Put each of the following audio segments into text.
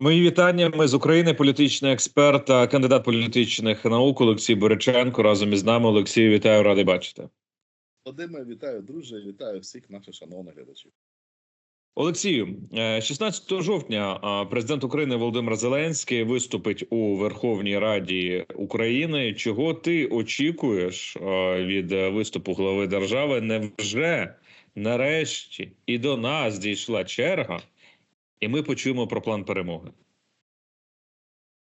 Мої вітання. Ми з України, політичний експерт та кандидат політичних наук Олексій Бориченко. Разом із нами Олексію, вітаю, радий бачити. Вадиме, вітаю, друже, вітаю всіх наших шановних глядачів. Олексію, е, 16 жовтня е, президент України Володимир Зеленський виступить у Верховній Раді України. Чого ти очікуєш е, від виступу глави держави? Невже нарешті і до нас дійшла черга, і ми почуємо про план перемоги?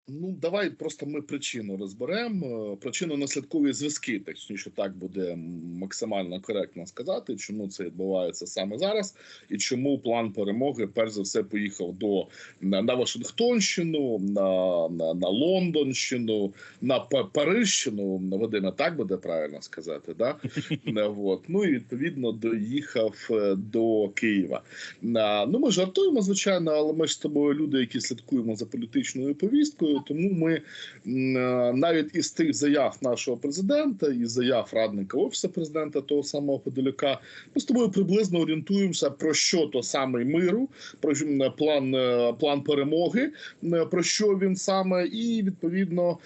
Ну, давай просто ми причину розберемо. Причинно-наслідкові зв'язки, точніше, так буде максимально коректно сказати, чому це відбувається саме зараз, і чому план перемоги, перш за все, поїхав до на, на Вашингтонщину, на на, на Лондонщину, на Па- Парижщину. Вадиме, так буде правильно сказати, да? Не, Вот. Ну і відповідно доїхав е, до Києва. Ну, ми жартуємо, звичайно, але ми ж з тобою люди, які слідкуємо за політичною повісткою. Тому ми е, навіть із тих заяв нашого президента і заяв радника офісу президента того самого Подоляка, ми з тобою приблизно орієнтуємося про що то саме миру, про м, план, е, план перемоги, про що він саме, і відповідно,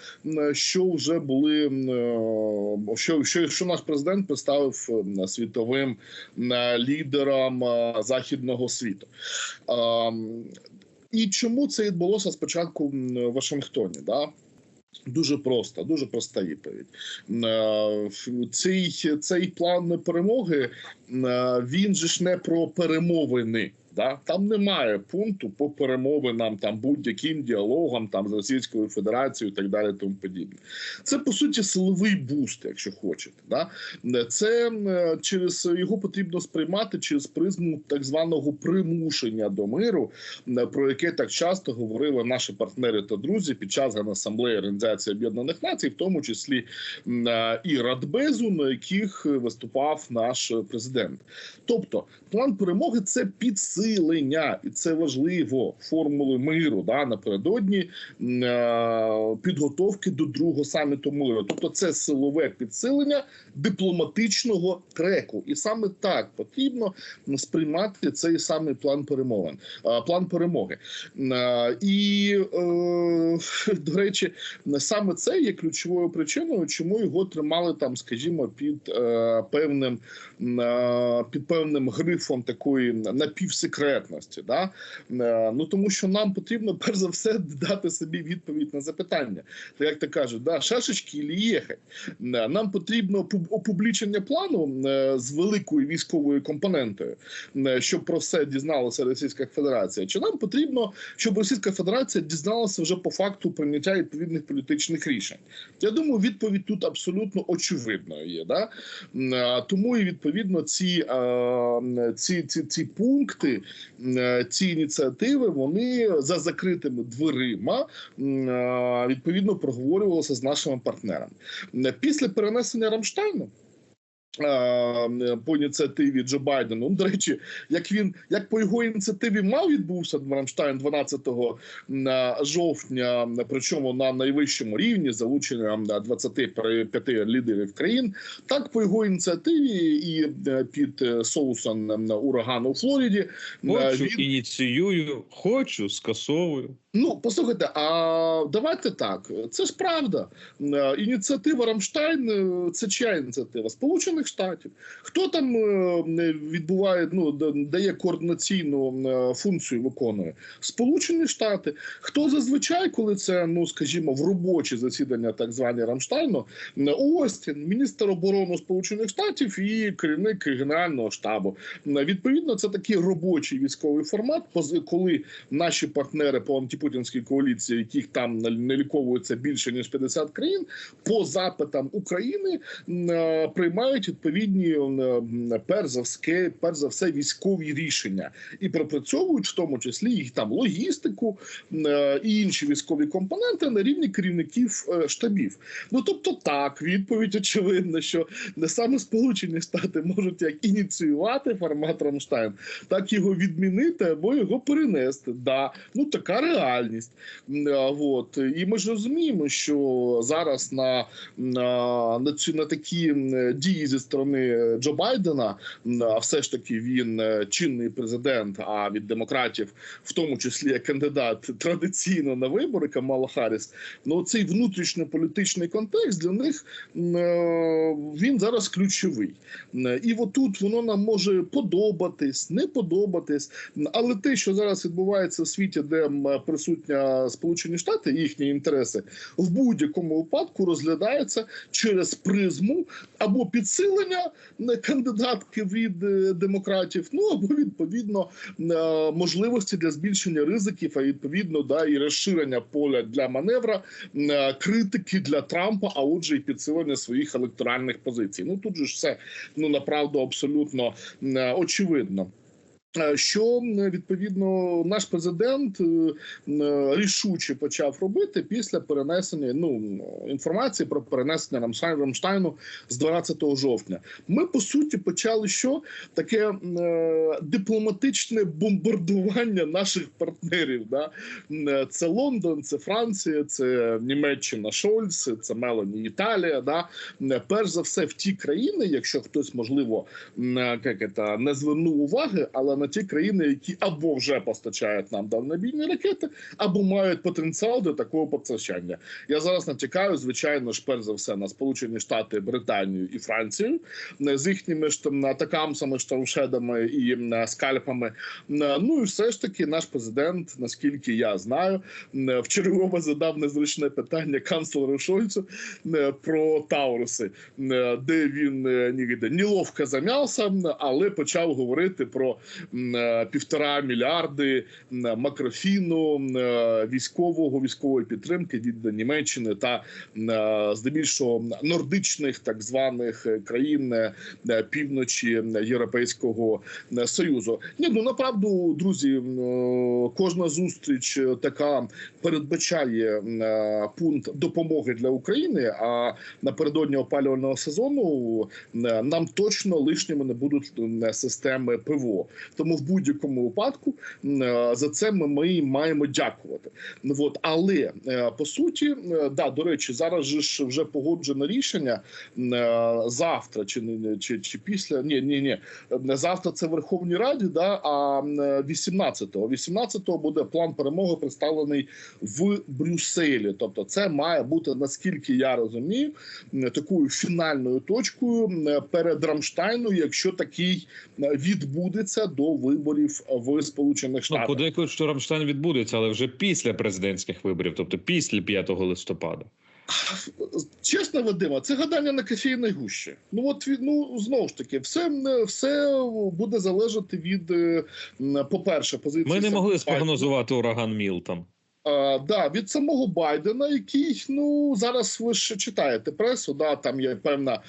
що вже були е, що, що, що наш президент представив світовим лідерам е, західного світу. І чому це відбулося спочатку в Вашингтоні? Да? Дуже просто, дуже проста відповідь. Е, Цей, цей план перемоги е, він же ж не про перемовини. Да? Там немає пункту по перемовинам, там будь-яким діалогам там з Російською Федерацією і так далі. Тому подібне. Це по суті силовий буст, якщо хочете. Да? Це через його потрібно сприймати через призму так званого примушення до миру, про яке так часто говорили наші партнери та друзі під час Генасамблеї Організації Об'єднаних Націй, в тому числі е, і Радбезу, на яких виступав наш президент. Тобто, план перемоги це підсилення, і це важливо формули миру да, напередодні е, підготовки до другого саміту миру. Тобто, це силове підсилення дипломатичного треку, і саме так потрібно сприймати цей самий план перемовин, е, план перемоги. Е, І до речі, саме це є ключовою причиною, чому його тримали там, скажімо, під певним під певним грифом такої напівсекретності. Да? Е, Ну тому що нам потрібно перш за все дати собі відповідь на запитання. Так як то кажуть, да, шашечки і їхать. Е, Нам потрібно опублічення плану е, з великою військовою компонентою, щоб про все дізналася Російська Федерація. Чи нам потрібно, щоб Російська Федерація дізналася вже по факту прийняття відповідних політичних рішень? Я думаю, відповідь тут абсолютно очевидною є. Да? Тому і відповідно ці, ці, ці, ці пункти, е, ці ініціативи, вони за закритими дверима е, відповідно проговорювалися з нашими партнерами. Після перенесення Рамштайну. По ініціативі Джо Байдена, ну, до речі, як він як по його ініціативі мав відбувся Рамштайн 12 на жовтня, причому на найвищому рівні залученням 25 лідерів країн, так по його ініціативі і е, під е, соусом урагану у Флориді Хочу, він ініціюю, хочу, скасовую. Ну, послухайте, а давайте так. Це ж правда. Е, Ініціатива Рамштайн е, це чия ініціатива? Сполучених Штатів. Хто там е, відбуває, ну дає координаційну функцію, виконує? Сполучені Штати. Хто зазвичай, коли це, ну скажімо, в робочі засідання, так звані Рамштайну, Остін, міністр оборони Сполучених Штатів і керівник Генерального штабу. Відповідно, це такий робочий військовий формат, коли наші партнери по антипутінській коаліції, яких там наліковується більше ніж 50 країн, по запитам України е, приймають відповідні м, перш за все, перш за все військові рішення і пропрацьовують в тому числі їх там логістику е, і інші військові компоненти на рівні керівників е, штабів. Ну тобто, так відповідь очевидна, що не саме Сполучені Штати можуть як ініціювати формат Рамштайн, так його відмінити або його перенести. Да, ну така реальність. Реальність. А, Вот і ми ж розуміємо, що зараз на, на, на, ці, на такі дії зі сторони Джо Байдена, а все ж таки він е, чинний президент. А від демократів, в тому числі як кандидат традиційно на вибори Камала Харріс, ну цей внутрішньополітичний контекст для них е, він зараз ключовий. І отут воно нам може подобатись, не подобатись. Але те, що зараз відбувається в світі, де присутня Сполучені Штати, їхні інтереси в будь-якому випадку розглядається через призму або підсилення м, кандидатки від е, демократів, ну або відповідно е, можливості для збільшення ризиків, а відповідно да і розширення поля для маневра е, критики для Трампа, а отже, і підсилення своїх електоральних позицій. Ну тут же ж все ну направду абсолютно е, очевидно. Е, Що відповідно наш президент е, рішуче почав робити після перенесення ну інформації про перенесення Рамштайн- Рамштайну з 12 жовтня. Ми по суті почали що таке е, дипломатичне бомбардування наших партнерів. Да? Е, Це Лондон, це Франція, це Німеччина, Шольц, це Мелані, Італія. Да? Перш за все, в ті країни, якщо хтось можливо е, як не звернув уваги, але на ті країни, які або вже постачають нам дальнобійні ракети, або мають потенціал до такого постачання. Я зараз натякаю, звичайно ж, перш за все на Сполучені Штати, Британію і Францію е, з їхніми ж там атакамсами, штаушедами і скальпами. Е, Ну і все ж таки, наш президент, наскільки я знаю, е, вчергове задав незручне питання канцлеру Шольцу е, про Тауруси, е, де він е, ніде неловко зам'явся, але почав говорити про е, півтора мільярди макрофіну е, військового військової підтримки від Німеччини та е, здебільшого нордичних так званих е, країн е, е, півночі Європейського е, союзу. Ні, ну направду, друзі, е, кожна зустріч е, така передбачає е, пункт допомоги для України. А напередодні опалювального сезону е, нам точно лишніми не будуть е, системи ПВО. Тому в будь-якому випадку е, за це ми, ми маємо дякувати. Ну, От, але е, по суті, е, да, до речі, зараз ж вже погоджено рішення завтра, чи чи, чи після ні, ні, ні. Завтра це в Верховній Раді, да, а м, 18-го. 18-го буде план перемоги представлений в Брюсселі. Тобто, це має бути наскільки я розумію, такою фінальною точкою перед Рамштайну, якщо такий відбудеться до виборів в Сполучених Ну, Штатах. подейкують, що Рамштайн відбудеться, але вже після президентських виборів, тобто після 5 листопада. Чесно, Вадима, це гадання на кофейній гущі. Ну от ну знову ж таки, все все буде залежати від, е, по-перше, позиції. Ми не могли спрогнозувати ураган Мілтон. Да, від самого Байдена, який ну зараз ви ж читаєте пресу. Да, там є певна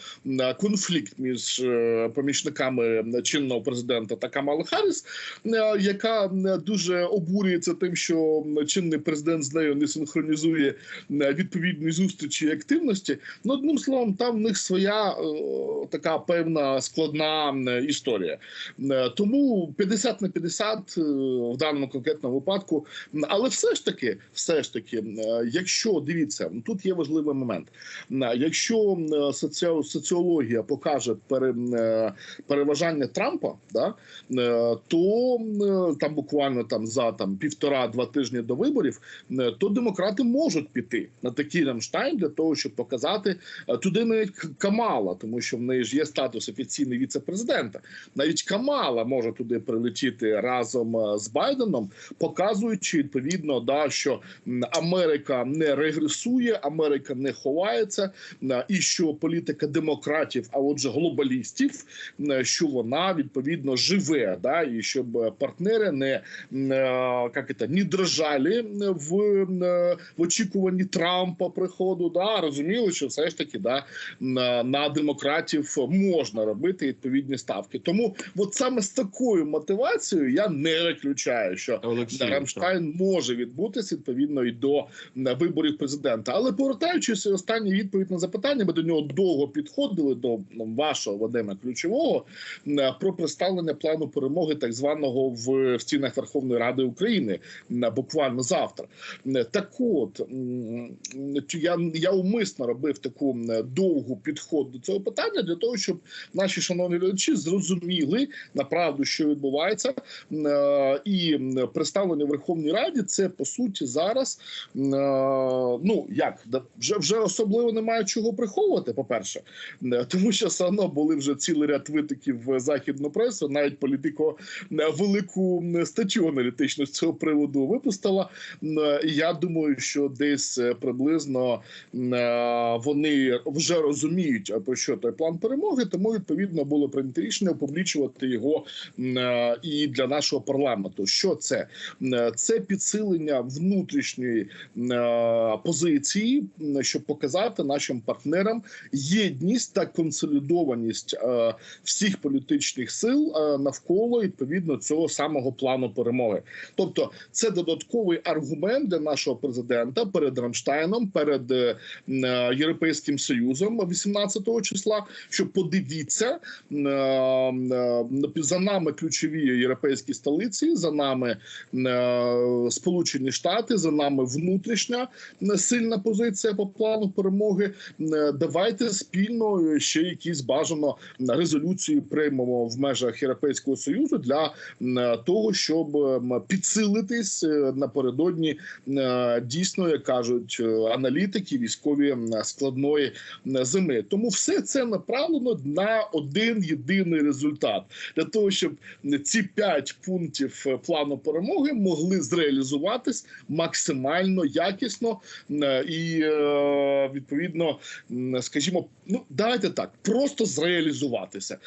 конфлікт між е, помічниками чинного президента та Камали Харріс, е, яка дуже обурюється тим, що чинний президент з нею не синхронізує відповідні зустрічі і активності. Ну одним словом, там в них своя е, така певна складна історія. Тому 50 на 50 е, в даному конкретному випадку. Але все ж таки, все ж таки, е, якщо дивіться, тут є важливий момент. Е, Якщо соціологія покаже пере, е, переважання Трампа, да, е, то е, там буквально там за там півтора-два тижні до виборів, е, то демократи можуть піти на такий Рамштайн для того, щоб показати е, туди навіть Камала, тому що в неї ж є статус офіційний віце-президента. Навіть Камала може туди прилетіти разом е, з Байденом, показуючи відповідно, да що Америка не регресує, Америка не ховається, е, і що політика демократів, а отже, глобалістів, е, що вона відповідно живе, да і щоб е, партнери не е, як це, не дрожали в, е, в очікуванні Трампа приходу. Да, розуміли, що все ж таки да на, на демократів можна робити відповідні ставки. Тому, от саме з такою мотивацією я не виключаю, що Олексій, Рамштайн може відбутися. Готуватися відповідно і до виборів президента. Але повертаючись останній відповідь на запитання, ми до нього довго підходили до вашого Вадима ключового м, про представлення плану перемоги, так званого в, стінах Верховної Ради України м, буквально завтра. Так от я, я умисно робив таку довгу підход до цього питання для того, щоб наші шановні глядачі зрозуміли направду, що відбувається, е, і представлення в Верховній Раді це по суті зараз. е, Ну як вже вже особливо немає чого приховувати. По перше, тому що все одно були вже цілий ряд витоків західну пресу. Навіть політико е, велику статтю аналітичну з цього приводу випустила. Е, Я думаю, що десь е, приблизно е, вони вже розуміють про що той план перемоги. Тому відповідно було прийнято рішення опублічувати його е, і для нашого парламенту. Що це? Е, Це підсилення внутрішньої е, позиції, щоб показати нашим партнерам єдність та консолідованість е, всіх політичних сил е, навколо відповідно цього самого плану перемоги. Тобто, це додатковий аргумент для нашого президента перед Рамштайном, перед е, е, Європейським Союзом 18 числа. Що подивіться е, е, за нами ключові європейські столиці, за нами е, Сполучені Штати, за нами внутрішня е, сильна позиція по плану перемоги. Е, Давайте спільно ще якісь бажано резолюції приймемо в межах Європейського союзу для того, щоб підсилитись е, напередодні е, дійсно, як кажуть е, аналітики, військові складної зими. Тому все це направлено на один єдиний результат для того, щоб ці п'ять пунктів е, плану перемоги могли зреалізуватись максимально якісно і е, відповідно, скажімо, ну давайте так, просто зреалізуватися,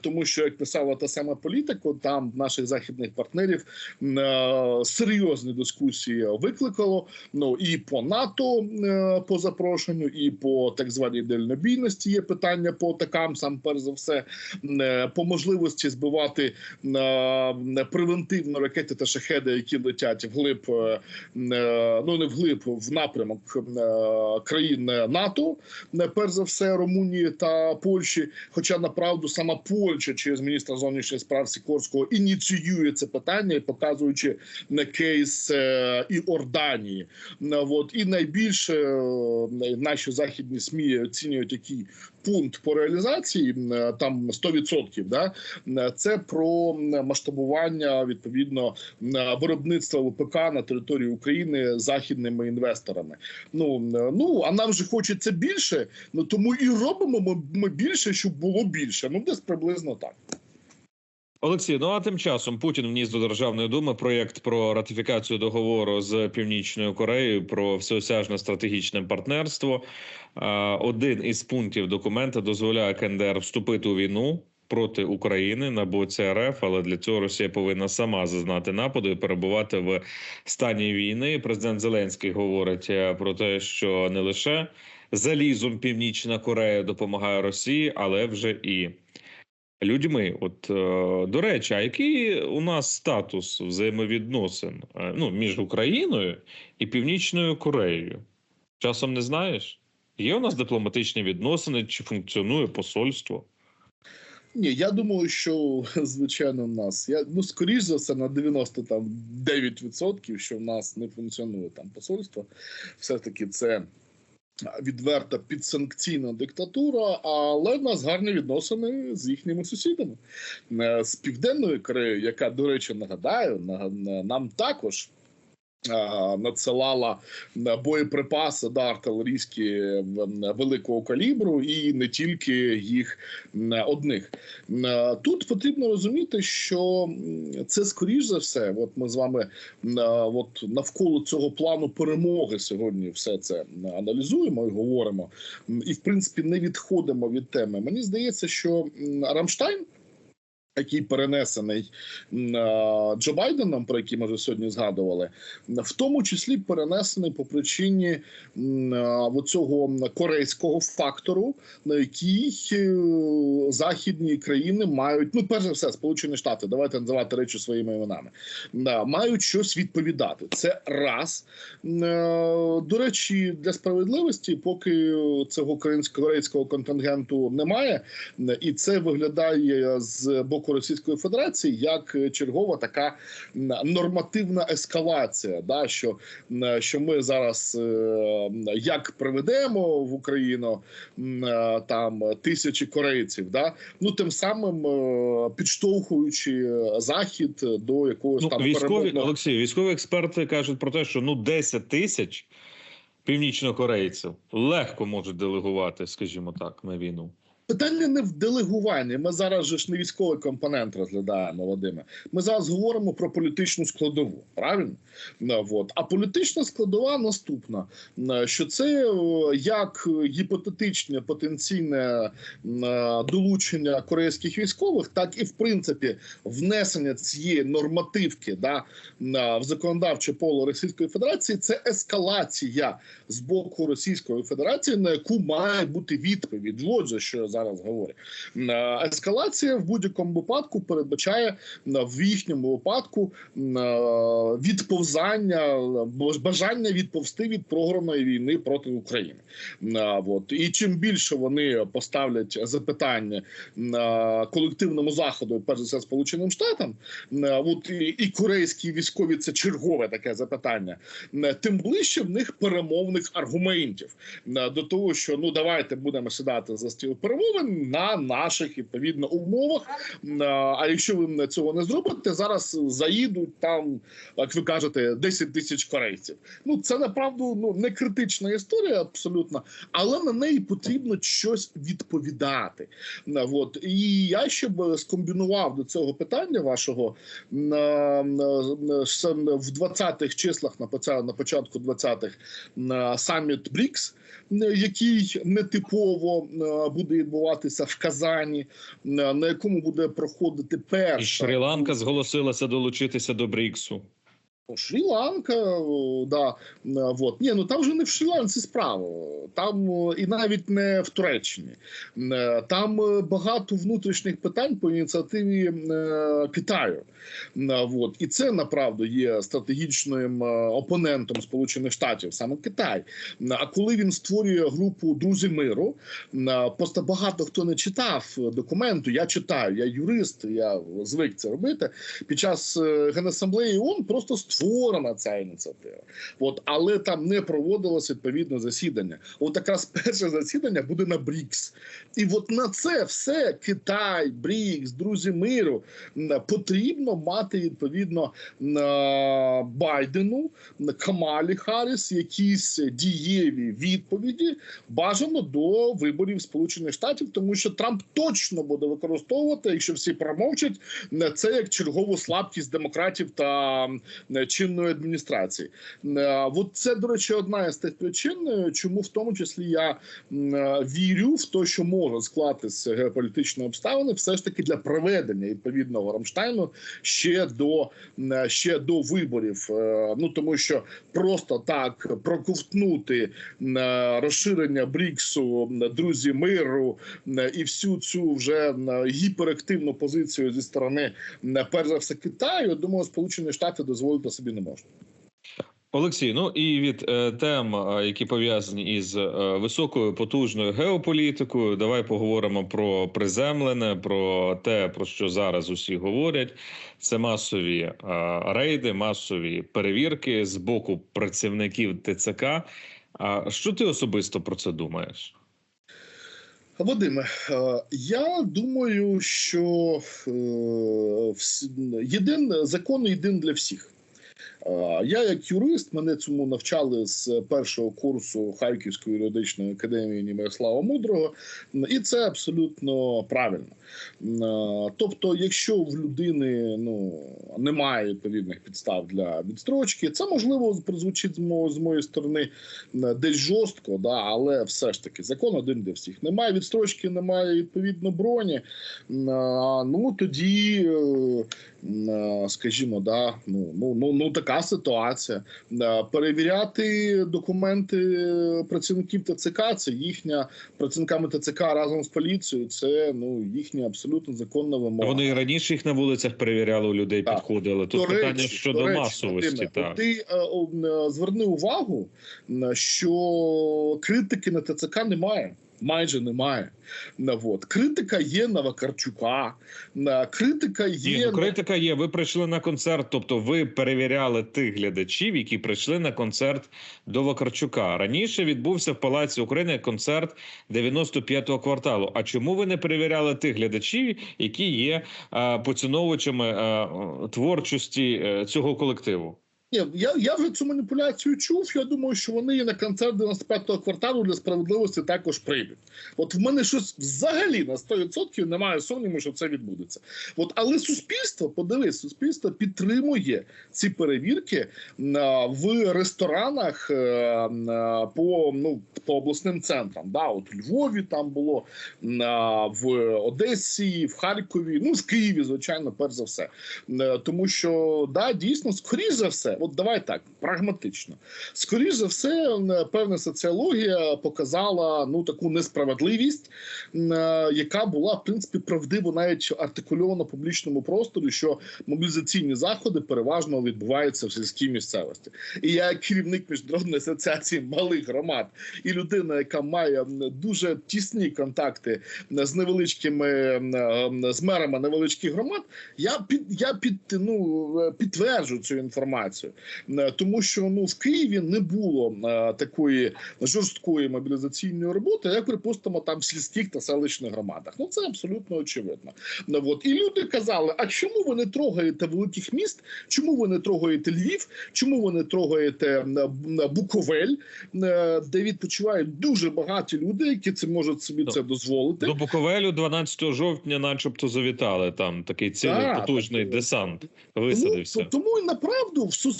тому що як писала та сама політика, там наших західних партнерів е, серйозні дискусії викликало. Ну і по НАТО е, по запрошенню, і по так званій дальнобійності є питання по такам сам перш за все е, по можливості збивати е, превентивно ракети та шахеди, які летять вглиб, е, е, ну не вглиб, в напрямок е, країн НАТО, е, перш за все Румунії та Польщі. Хоча направду сама Польща через міністра зовнішніх справ Сікорського ініціює це питання, показуючи на кейс е, і Орданії. Е, От і найбільше е, наші західні смі оцінюють який пункт по реалізації е, там 100%, да е, це про масштабування відповідно е, виробництва ВПК на території України західними інвесторами. Ну ну а нам же хочеться більше. Ну тому і робимо ми, ми більше, щоб було більше. Ну десь приблизно так. Олексій, ну а тим часом Путін вніс до Державної думи проєкт про ратифікацію договору з Північною Кореєю про всеосяжне стратегічне партнерство. Один із пунктів документа дозволяє КНДР вступити у війну проти України на боці РФ, але для цього Росія повинна сама зазнати нападу і перебувати в стані війни. Президент Зеленський говорить е, про те, що не лише залізом Північна Корея допомагає Росії, але вже і людьми. От е, до речі, а який у нас статус взаємовідносин е, ну, між Україною і Північною Кореєю? Часом не знаєш? Є у нас дипломатичні відносини, чи функціонує посольство? Ні, я думаю, що звичайно в нас я ну скоріш за все на 99%, що в нас не функціонує там посольство. Все таки це відверта підсанкційна диктатура, але в нас гарні відносини з їхніми сусідами Е, з південною Кореєю, яка, до речі, нагадаю, на- на- нам також. А, Надсилала е, боєприпаси да, артилерійські е, великого калібру, і не тільки їх е, одних. Е, Тут потрібно розуміти, що це скоріш за все, от ми з вами е, от навколо цього плану перемоги сьогодні все це аналізуємо і говоримо, і в принципі не відходимо від теми. Мені здається, що Рамштайн. Який перенесений Джо Байденом, про який ми вже сьогодні згадували, в тому числі перенесений по причині цього корейського фактору, на який е, західні країни мають, ну перш за все, Сполучені Штати, давайте називати речі своїми іменами, мають щось відповідати. Це раз. Е, До речі, для справедливості, поки цього корейського контингенту немає, і це виглядає з боку Російської Федерації як чергова така нормативна ескалація. Да, що, що ми зараз е, як приведемо в Україну е, там тисячі корейців, да, ну тим самим е, підштовхуючи захід до якогось Ну, там військові перемовного- Олексій, військові експерти кажуть про те, що ну 10 тисяч північнокорейців легко можуть делегувати, скажімо так, на війну. Питання не в делегуванні. Ми зараз же ж не військовий компонент розглядаємо, Вадиме. Ми зараз говоримо про політичну складову. Правильно? Ну, от. А політична складова наступна: е, що це е, як гіпотетичне потенційне е, долучення корейських військових, так і в принципі внесення цієї нормативки да, на- в законодавче поле Російської Федерації. Це ескалація з боку Російської Федерації, на яку має бути відповідь. От же, що зараз говорю. Е, Ескалація в будь-якому випадку передбачає е, в їхньому випадку е, відповзання, бажання відповсти від програмної війни проти України. От і чим більше вони поставлять запитання колективному заходу, перш за все сполученим штатам, от і, корейські військові це чергове таке запитання. Тим ближче в них перемовних аргументів до того, що ну давайте будемо сідати за стіл перемовин на наших відповідно умовах. А якщо ви цього не зробите, зараз заїдуть там, як ви кажете, 10 тисяч корейців. Ну це направду ну не критична історія, абсолютно, але на неї потрібно щось відповідати. От і я ще б скомбінував до цього питання вашого на, в 20-х числах на на початку 20-х на саміт БРІКС, який нетипово е, буде відбуватися в Казані, е, на якому буде проходити І перша Шрі-Ланка зголосилася долучитися до БРІКСу. Шрі-Ланка, да, е, вот. Ні, ну там вже не в Шрі-Ланці справа, там і навіть не в Туреччині. Е, Там е, багато внутрішніх питань по ініціативі е, Китаю. Е, Вот. І це направду є стратегічним е, опонентом Сполучених Штатів, саме Китай. Е, А коли він створює групу Друзі миру, просто багато хто не читав документу. Я читаю, я юрист, я звик це робити. Під час Генасамблеї ООН просто створена ця ініціатива. От, але там не проводилось відповідне засідання. От якраз перше засідання буде на БРІКС. І от на це все Китай, БРІКС, друзі миру м, потрібно мати відповідно Байдену, на Камалі Харріс якісь дієві відповіді бажано до виборів Сполучених Штатів, тому що Трамп точно буде використовувати, якщо всі промовчать, е, це як чергову слабкість демократів та е, чинної адміністрації. Е, От це, до речі, одна із тих причин, е, чому в тому числі я е, вірю в те, що може склатися геополітичні обставини, все ж таки для проведення відповідного Рамштайну ще до ще до виборів. Е, Ну тому що просто так проковтнути е, розширення Бріксу, друзі миру м, і всю цю вже гіперактивну позицію зі сторони перш за все Китаю. Думаю, Сполучені Штати дозволити собі не можуть. Олексій, ну і від е, тем, е, які пов'язані із е, високою потужною геополітикою, давай поговоримо про приземлене, про те, про що зараз усі говорять. Це масові е, рейди, масові перевірки з боку працівників ТЦК. А що ти особисто про це думаєш? Вадиме, е, я думаю, що е, єдин закон єдин для всіх. Я, як юрист, мене цьому навчали з першого курсу Харківської юридичної академії імені Мудрого, і це абсолютно правильно. Тобто, якщо в людини ну немає відповідних підстав для відстрочки, це можливо прозвучить з моєї сторони десь жорстко, да, але все ж таки закон один для всіх. Немає відстрочки, немає відповідно броні. Ну тоді, е, скажімо, да, ну, ну, ну, ну така ситуація. Е, Перевіряти документи працівників ТЦК це їхня працівниками ТЦК разом з поліцією. Це ну їхня абсолютно законна вимога. Вони і раніше їх на вулицях перевіряли у людей, Так. підходили. Тут До питання речі, щодо до речі, масовості. Так. Ти е, е, зверни увагу, що критики на ТЦК немає. Майже немає. На, от. Критика є на Вакарчука, на критика Ні, є ну, критика є. Ви прийшли на концерт, тобто ви перевіряли тих глядачів, які прийшли на концерт до Вакарчука. Раніше відбувся в Палаці України концерт 95-го кварталу. А чому ви не перевіряли тих глядачів, які є е, поціновувачами е, творчості е, цього колективу? Ні, я, я вже цю маніпуляцію чув. Я думаю, що вони і на концерт 95-го кварталу для справедливості також прийдуть. От в мене щось взагалі на 100% немає сумніву, що це відбудеться. От, але суспільство, подивись, суспільство підтримує ці перевірки а, в ресторанах е, а, по, ну, по обласним центрам. Да, от у Львові там було а, в Одесі, в Харкові, ну в Києві, звичайно, перш за все. Е, Тому що да, дійсно, скоріш за все, от давай так, прагматично. Скоріш за все, певна соціологія показала ну таку несправедливість, е, яка була в принципі правдиво навіть артикульована публічному просторі, що мобілізаційні заходи переважно відбуваються в сільській місцевості. І я, керівник міжнародної асоціації малих громад, і людина, яка має дуже тісні контакти з невеличкими м, з мерами невеличких громад, я під я під ну е, підтверджу цю інформацію, Е, тому що ну в Києві не було е, такої жорсткої мобілізаційної роботи, як припустимо там в сільських та селищних громадах. Ну це абсолютно очевидно. Ну, от і люди казали: а чому ви не трогаєте великих міст? Чому ви не трогаєте Львів? Чому ви не трогаєте Буковель, е, де відпочивають дуже багаті люди, які це можуть собі це дозволити? До Буковелю 12 жовтня, начебто, завітали там такий цілий Так, потужний так. десант Тому, тому і направду в суспільстві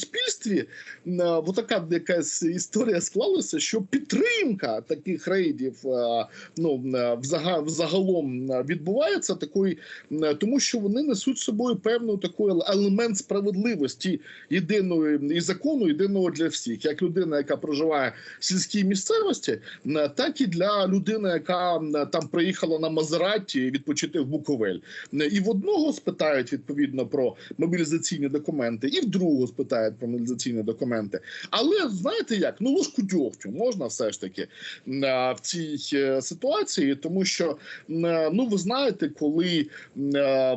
е, така якась історія склалася, що підтримка таких рейдів е, ну е, взага, взагалом відбувається такої, тому що вони несуть з собою певну таку елемент справедливості єдиної і закону, єдиного для всіх, як людина, яка проживає в сільській місцевості, так і для людини, яка там приїхала на Мазераті відпочити в Буковель. І в одного спитають відповідно про мобілізаційні документи, і в другого спитають мобілізаційні документи. Але знаєте як? Ну ложку дьогтю можна все ж таки в цій е, ситуації, тому що ну ви знаєте, коли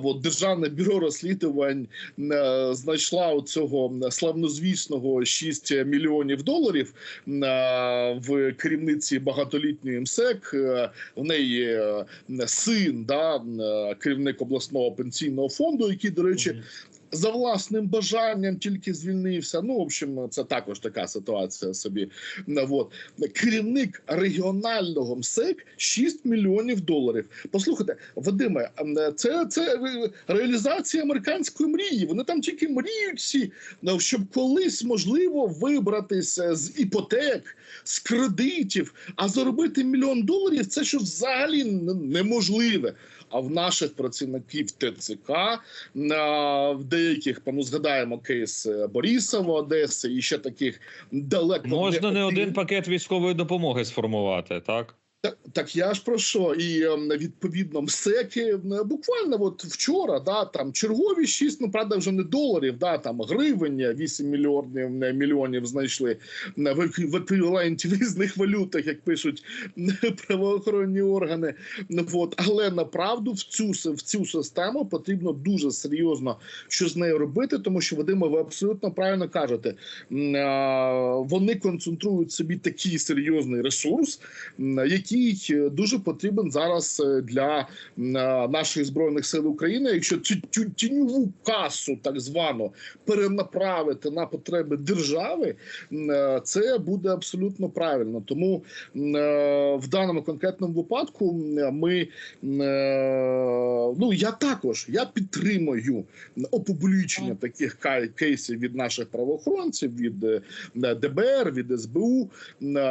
от державне бюро розслідувань знайшла у цього славнозвісного 6 мільйонів доларів в керівниці багатолітньої МСЕК. е, В неї е, син, да, керівник обласного пенсійного фонду, який, до речі. За власним бажанням тільки звільнився. Ну, в общем, це також така ситуація собі. Ну, От. Керівник регіонального МСЕК 6 мільйонів доларів. Послухайте, Вадиме, це, це реалізація американської мрії. Вони там тільки мріють всі, ну, щоб колись можливо вибратися з іпотек, з кредитів, а заробити мільйон доларів це що взагалі неможливе. А в наших працівників ТЦК на в деяких ну, згадаємо кейс Борісова, Одеси і ще таких далеко Можна не один пакет військової допомоги сформувати, так? Так, так я ж про що? І ем, відповідно МСЕКи буквально от вчора, да, там чергові 6, ну правда, вже не доларів, да, там гривень 8 мільйонів мільйонів знайшли в, еквіваленті в різних валютах, як пишуть правоохоронні органи. Ну, От. Але направду в цю в цю систему потрібно дуже серйозно що з нею робити, тому що Вадиме, ви абсолютно правильно кажете. Вони концентрують собі такий серйозний ресурс, який який е, дуже потрібен зараз е, для е, наших збройних сил України. Якщо цю тіньову касу, так звану, перенаправити на потреби держави, це буде абсолютно правильно. Тому в даному конкретному випадку ми ну я також я підтримую опублічення таких кейсів від наших правоохоронців, від ДБР, від СБУ,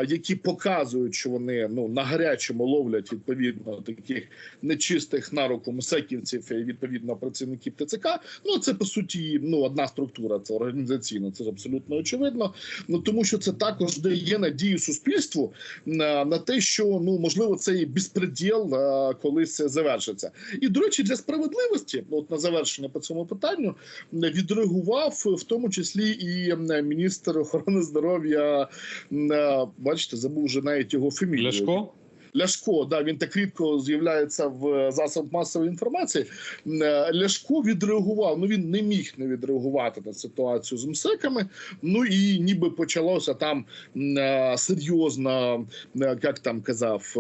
які показують, що вони ну на гарячому ловлять відповідно таких нечистих на руку мсеківців і відповідно працівників ТЦК. Ну це по суті ну одна структура, це організаційно, це абсолютно очевидно. Ну тому що це також дає надію суспільству на, на те, що ну можливо цей безпреділ е, колись завершиться. І до речі, для справедливості, от на завершення по цьому питанню, відреагував в тому числі і міністр охорони здоров'я. е, Бачите, забув вже навіть його фамілію. Ляшко? Ляшко, да, він так рідко з'являється в засобах масової інформації. Е, Ляшко відреагував. Ну він не міг не відреагувати на ситуацію з МСЕКами. Ну і ніби почалося там е, серйозно, е, як там казав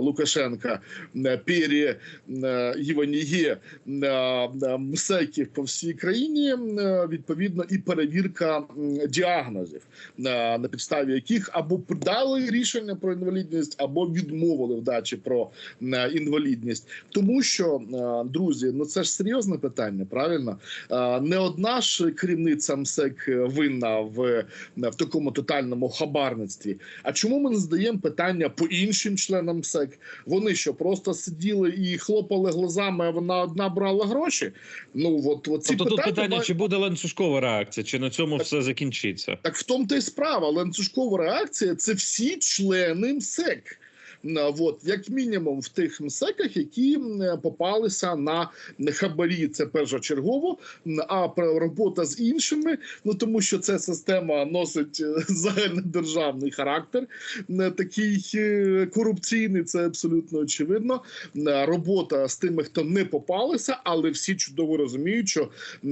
Лукашенка, пері Єваніє МСЕКів по всій країні. Відповідно, і перевірка діагнозів, на підставі яких або дали рішення про інвалідність, або відмовили в дачі про е, інвалідність. Тому що е, друзі, ну це ж серйозне питання, правильно? Е, Не одна ж керівниця МСЕК винна в, в такому тотальному хабарництві. А чому ми не задаємо питання по іншим членам МСЕК? Вони що просто сиділи і хлопали глазами, а вона одна брала гроші? Ну от, от ці Тобто тут питання, чи буде ланцюжкова реакція, чи на цьому все закінчиться? Так в тому та й справа. Ланцюжкова реакція це всі члени МСЕК. На, От, як мінімум, в тих МСЕКах, які м, попалися на хабарі, це першочергово. А робота з іншими, ну тому що ця система носить е, загальнодержавний характер, такий е, корупційний, це абсолютно очевидно. Робота з тими, хто не попалися, але всі чудово розуміють, що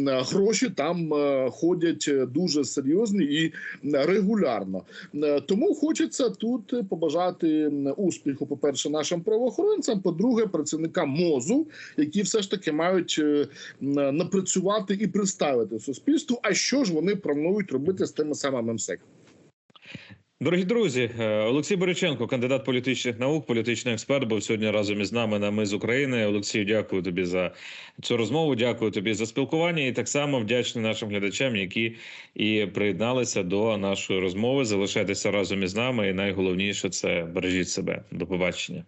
гроші там е, ходять е, дуже серйозні і регулярно. Е, Тому хочеться тут побажати м, успіху, по-перше, нашим правоохоронцям, по-друге, працівникам МОЗу, які все ж таки мають е, напрацювати і представити суспільству. А що ж вони планують робити з тими самими МСЕК? Дорогі друзі, е, Олексій Бориченко, кандидат політичних наук, політичний експерт, був сьогодні разом із нами на ми з України. Олексію, дякую тобі за цю розмову. Дякую тобі за спілкування. І так само вдячний нашим глядачам, які і приєдналися до нашої розмови. Залишайтеся разом із нами. І найголовніше це бережіть себе. До побачення.